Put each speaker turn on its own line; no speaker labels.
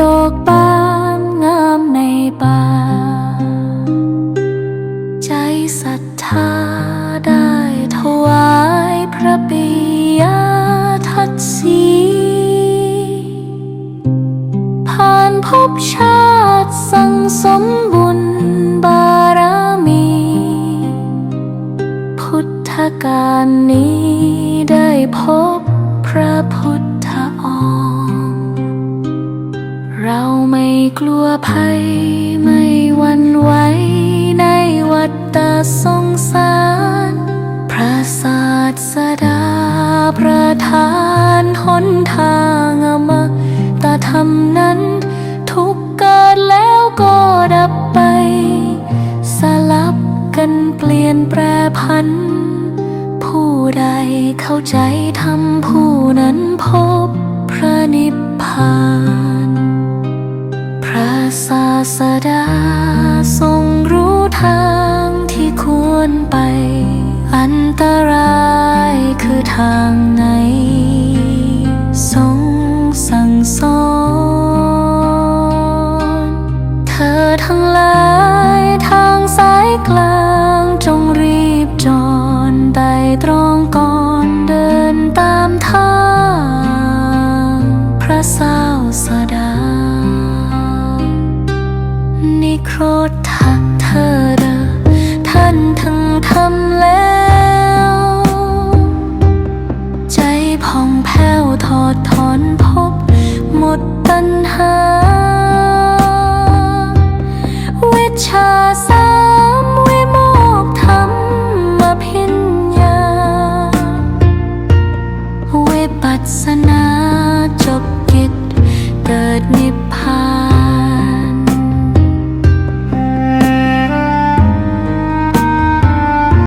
ดอกบานงามในป่า ใจศรัทธาได้ถวายพระปิยทัศสีผ่านภพชาติสั่งสมบุญบารมี พุทธการนี้ได้พบ เราไม่กลัวภัย ไม่หวั่นไหวในวัฏฏะสงสาร พระศาสดาประทานหนทางอมตะธรรมนั้น ทุกเกิดแล้วก็ดับไป สลับกันเปลี่ยนแปรพัน ผู้ใดเข้าใจธรรมผู้นั้นพบพระนิพพาน ศาสดา ทรงรู้ทางที่ควรไป อันตรายคือทางไหน dapat sana cop